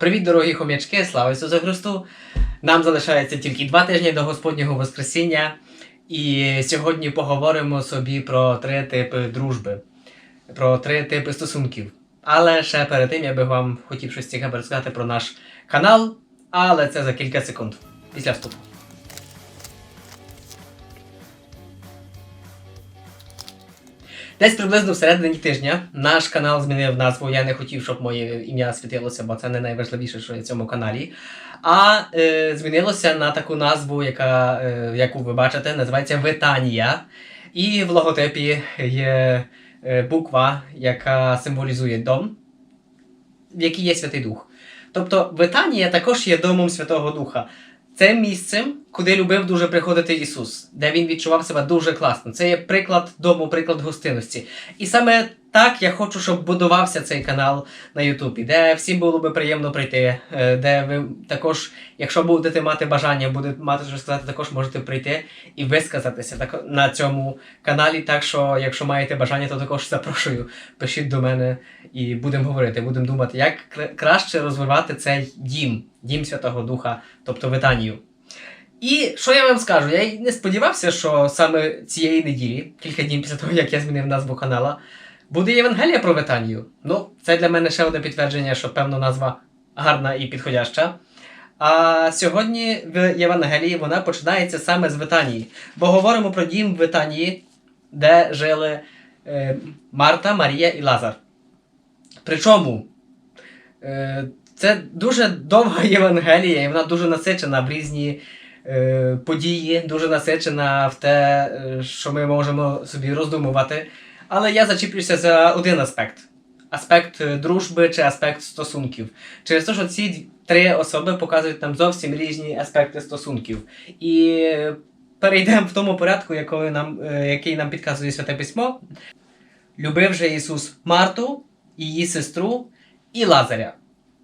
Привіт, дорогі хом'ячки, слава Ісусу Христу! Нам залишається тільки два тижні до Господнього Воскресіння, і сьогодні поговоримо собі про три типи дружби, про три типи стосунків. Але ще перед тим я би вам хотів щось цікаве розказати про наш канал, але це за кілька секунд після вступу. Десь приблизно всередині тижня наш канал змінив назву. Я не хотів, щоб моє ім'я світилося, бо це не найважливіше, що є в цьому каналі. А е, змінилося на таку назву, яка, е, яку ви бачите, називається Витанія. І в логотипі є е, буква, яка символізує дом, в якій є Святий Дух. Тобто Витанія також є домом Святого Духа. Це місцем, куди любив дуже приходити Ісус, де він відчував себе дуже класно. Це є приклад дому, приклад гостинності. І саме так я хочу, щоб будувався цей канал на Ютубі, де всім було би приємно прийти, е, де ви також, якщо будете мати бажання, будете мати що сказати, також можете прийти і висказатися так, на цьому каналі. Так що, якщо маєте бажання, то також запрошую. Пишіть до мене і будемо говорити, будемо думати, як краще розвивати цей дім, дім Святого Духа, тобто Витанію. І що я вам скажу? Я не сподівався, що саме цієї неділі, кілька днів після того, як я змінив назву канала, буде Євангелія про Витанію. Ну, це для мене ще одне підтвердження, що певно назва гарна і підходяща. А сьогодні в Євангелії вона починається саме з Витанії. Бо говоримо про дім Витанії, де жили е, Марта, Марія і Лазар. Причому е, це дуже довга Євангелія, і вона дуже насичена в різні е, події, дуже насичена в те, е, що ми можемо собі роздумувати. Але я зачіплюся за один аспект: аспект е, дружби чи аспект стосунків. Через те, що ці три особи показують нам зовсім різні аспекти стосунків. І е, перейдемо в тому порядку, який нам, е, який нам підказує Святе Письмо. Любив же Ісус Марту, її сестру і Лазаря.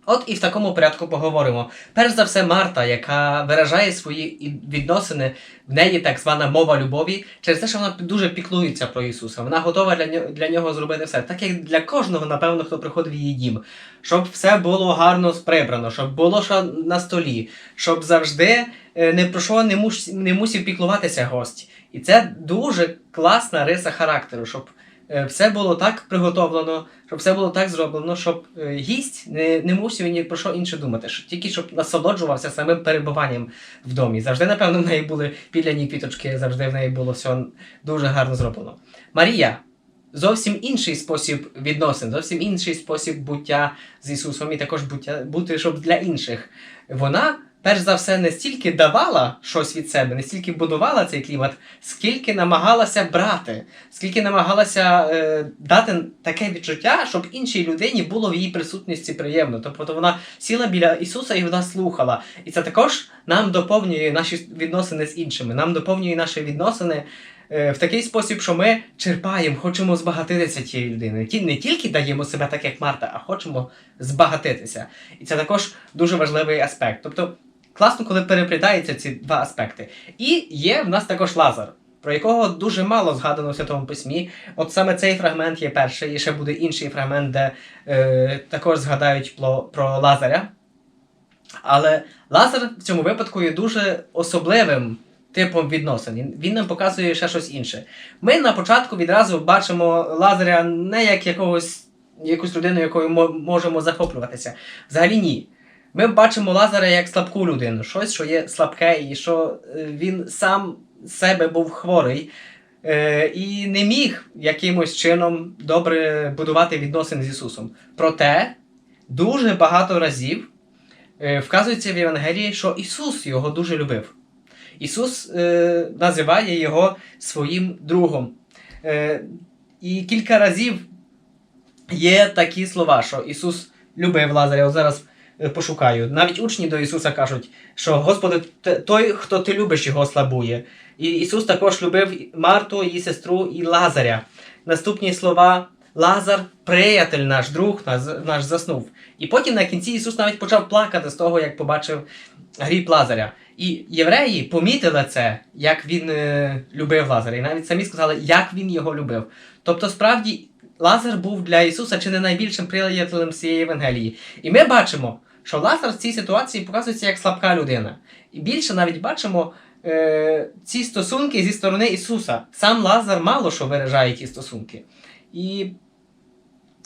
От і в такому порядку поговоримо. Перш за все, Марта, яка виражає свої відносини, в неї так звана мова любові, через те, що вона дуже піклується про Ісуса. Вона готова для нього, для нього зробити все. Так як для кожного, напевно, хто приходить в її дім, щоб все було гарно прибрано, щоб було що на столі, щоб завжди е, не про що не, муш, не мусив піклуватися гость. І це дуже класна риса характеру, щоб все було так приготовлено, щоб все було так зроблено, щоб е, гість не, не мусив ні про що інше думати, що, тільки щоб насолоджувався самим перебуванням в домі. Завжди, напевно, в неї були піляні квіточки, завжди в неї було все дуже гарно зроблено. Марія. Зовсім інший спосіб відносин, зовсім інший спосіб буття з Ісусом і також буття, бути, щоб для інших. Вона, перш за все, не стільки давала щось від себе, не стільки будувала цей клімат, скільки намагалася брати, скільки намагалася е, дати таке відчуття, щоб іншій людині було в її присутності приємно. Тобто вона сіла біля Ісуса і вона слухала. І це також нам доповнює наші відносини з іншими, нам доповнює наші відносини. е, В такий спосіб, що ми черпаємо, хочемо збагатитися тієї людини. Ті- Не тільки даємо себе так, як Марта, а хочемо збагатитися. І це також дуже важливий аспект. Тобто, класно, коли переплітаються ці два аспекти. І є в нас також Лазар, про якого дуже мало згадано в Святому Письмі. От саме цей фрагмент є перший, і ще буде інший фрагмент, де е, також згадають про, про Лазаря. Але Лазар в цьому випадку є дуже особливим типом відносин. Він- нам показує ще щось інше. Ми на початку відразу бачимо Лазаря не як якогось, якусь людину, якою мо- можемо захоплюватися. Взагалі ні. Ми бачимо Лазаря як слабку людину, щось, що є слабке, і що е, він сам себе був хворий. е, І не міг якимось чином добре будувати відносини з Ісусом. Проте дуже багато разів е, вказується в Євангелії, що Ісус його дуже любив. Ісус називає його своїм другом. І кілька разів є такі слова, що Ісус любив Лазаря. От зараз пошукаю. Навіть учні до Ісуса кажуть, що Господи, той, хто ти любиш, його слабує. І Ісус також любив Марту, її сестру і Лазаря. Наступні слова. Лазар, приятель наш, друг наш, наш заснув. І потім на кінці Ісус навіть почав плакати з того, як побачив гріб Лазаря. І євреї помітили це, як він е, любив Лазаря. І навіть самі сказали, як він його любив. Тобто, справді, Лазар був для Ісуса чи не найбільшим приятелем цієї Євангелії. І ми бачимо, що Лазар в цій ситуації показується як слабка людина. І більше навіть бачимо е, ці стосунки зі сторони Ісуса. Сам Лазар мало що виражає ті стосунки. І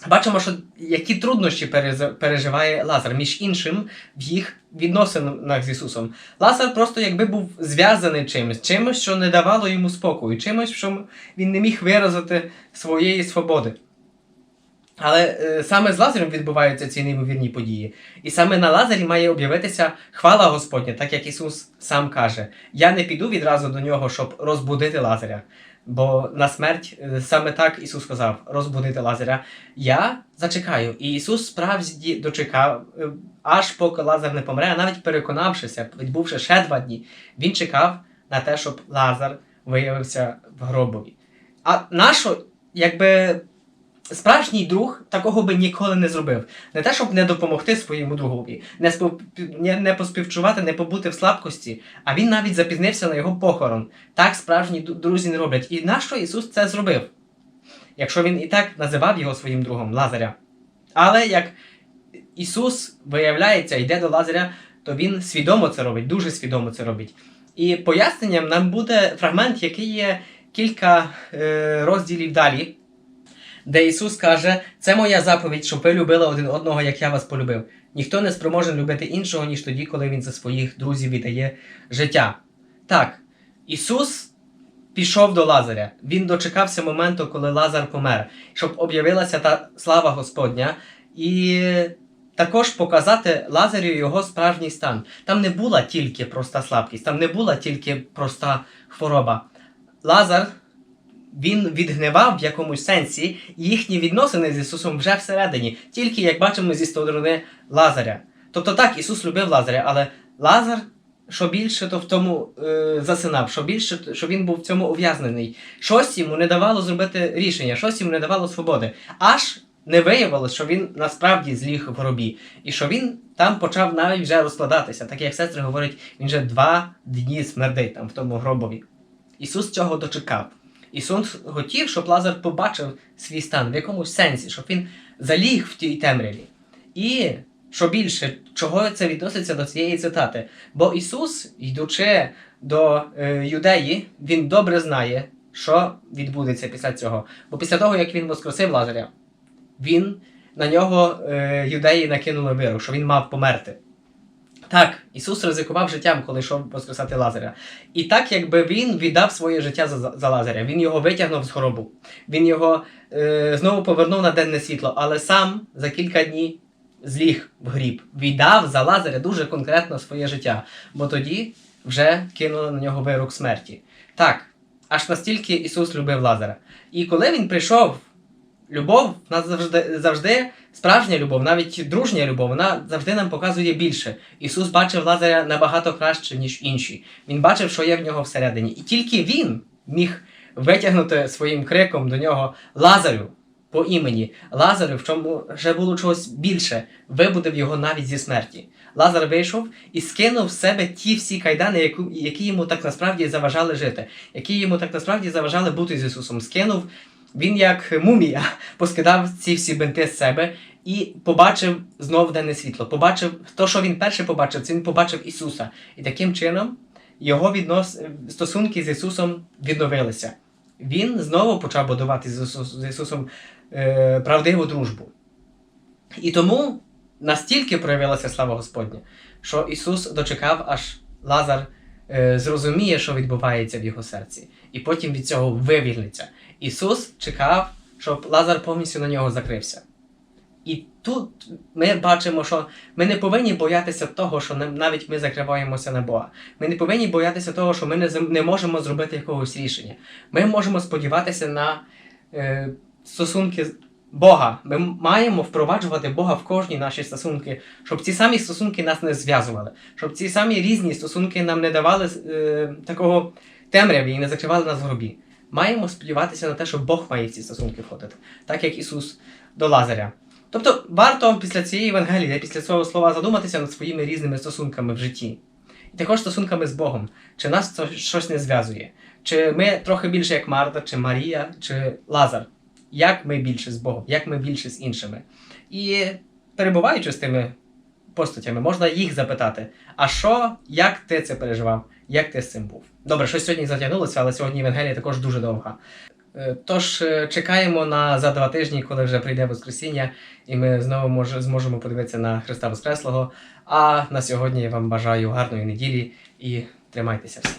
бачимо, що які труднощі переживає Лазар, між іншим, в їх відносинах з Ісусом. Лазар просто якби був зв'язаний чимось, чимось, що не давало йому спокою, чимось, що він не міг виразити своєї свободи. Але е, саме з Лазарем відбуваються ці неймовірні події. І саме на Лазарі має об'явитися хвала Господня, так як Ісус сам каже: Я не піду відразу до нього, щоб розбудити Лазаря. Бо на смерть е, саме так Ісус сказав: розбудити Лазаря. Я зачекаю. І Ісус справді дочекав, е, аж поки Лазар не помре, а навіть переконавшися, відбувши ще два дні, він чекав на те, щоб Лазар виявився в гробові. А нащо, якби справжній друг такого би ніколи не зробив. Не те, щоб не допомогти своєму другові, не, спов... не, поспівчувати, не побути в слабкості, а він навіть запізнився на його похорон. Так справжні друзі не роблять. І нащо Ісус це зробив? Якщо він і так називав його своїм другом Лазаря. Але як Ісус, виявляється, йде до Лазаря, то він свідомо це робить, дуже свідомо це робить. І поясненням нам буде фрагмент, який є кілька е, розділів далі, де Ісус каже: Це моя заповідь, щоб ви любили один одного, як я вас полюбив. Ніхто не спроможен любити іншого, ніж тоді, коли він за своїх друзів віддає життя. Так, Ісус пішов до Лазаря. Він дочекався моменту, коли Лазар помер, щоб об'явилася та слава Господня, і також показати Лазарю його справжній стан. Там не була тільки проста слабкість, там не була тільки проста хвороба. Лазар він відгнивав в якомусь сенсі їхні відносини з Ісусом вже всередині, тільки як бачимо зі сторони Лазаря. Тобто так, Ісус любив Лазаря, але Лазар, що більше, то в тому е, засинав, що більше, що він був в цьому ув'язнений. Щось йому не давало зробити рішення, щось йому не давало свободи. Аж не виявилось, що він насправді зліг в гробі, і що він там почав навіть вже розкладатися. Так як сестри говорять, він вже два дні смердить там в тому гробові. Ісус цього дочекав. Ісус хотів, щоб Лазар побачив свій стан в якомусь сенсі, щоб він заліг в тій темряві. І що більше, чого це відноситься до цієї цитати? Бо Ісус, йдучи до е, юдеї, Він добре знає, що відбудеться після цього. Бо після того, як він воскресив Лазаря, він на нього е, юдеї накинули виру, що він мав померти. Так, Ісус ризикував життям, коли йшов воскресати Лазаря. І так, якби він віддав своє життя за, за Лазаря, він його витягнув з хоробу, він його е, знову повернув на денне світло, але сам за кілька днів зліг в гріб, віддав за Лазаря дуже конкретно своє життя, бо тоді вже кинули на нього вирок смерті. Так, аж настільки Ісус любив Лазаря. І коли він прийшов, любов в нас завжди, завжди справжня любов, навіть дружня любов, вона завжди нам показує більше. Ісус бачив Лазаря набагато краще, ніж інші. Він бачив, що є в нього всередині. І тільки він міг витягнути своїм криком до нього Лазарю по імені. Лазарю, в чому ще було чогось більше, вибудив його навіть зі смерті. Лазар вийшов і скинув з себе ті всі кайдани, які йому так насправді заважали жити, які йому так насправді заважали бути з Ісусом. Скинув він як мумія поскидав ці всі бинти з себе і побачив знов денне світло. Побачив то, що він перше побачив, це він побачив Ісуса. І таким чином його віднос... стосунки з Ісусом відновилися. Він знову почав будувати з, Ісус... з Ісусом е... правдиву дружбу. І тому настільки проявилася слава Господня, що Ісус дочекав, аж Лазар е... зрозуміє, що відбувається в його серці, і потім від цього вивільниться. Ісус чекав, щоб Лазар повністю на нього закрився. І тут ми бачимо, що ми не повинні боятися того, що навіть ми закриваємося на Бога. Ми не повинні боятися того, що ми не, не можемо зробити якогось рішення. Ми можемо сподіватися на е, стосунки Бога. Ми маємо впроваджувати Бога в кожні наші стосунки, щоб ці самі стосунки нас не зв'язували, щоб ці самі різні стосунки нам не давали е, такого темряві і не закривали нас в гробі. Маємо сподіватися на те, що Бог має в ці стосунки входити, так як Ісус до Лазаря. Тобто варто після цієї Євангелії, після цього слова задуматися над своїми різними стосунками в житті. І також стосунками з Богом. Чи нас щось не зв'язує? Чи ми трохи більше як Марта, чи Марія, чи Лазар? Як ми більше з Богом, як ми більше з іншими? І перебуваючи з тими постатями. Можна їх запитати. А що, як ти це переживав? Як ти з цим був? Добре, що сьогодні затягнулося, але сьогодні Євангелія також дуже довга. Е, Тож е, чекаємо на за два тижні, коли вже прийде Воскресіння, і ми знову мож, зможемо подивитися на Христа Воскреслого. А на сьогодні я вам бажаю гарної неділі і тримайтеся всі.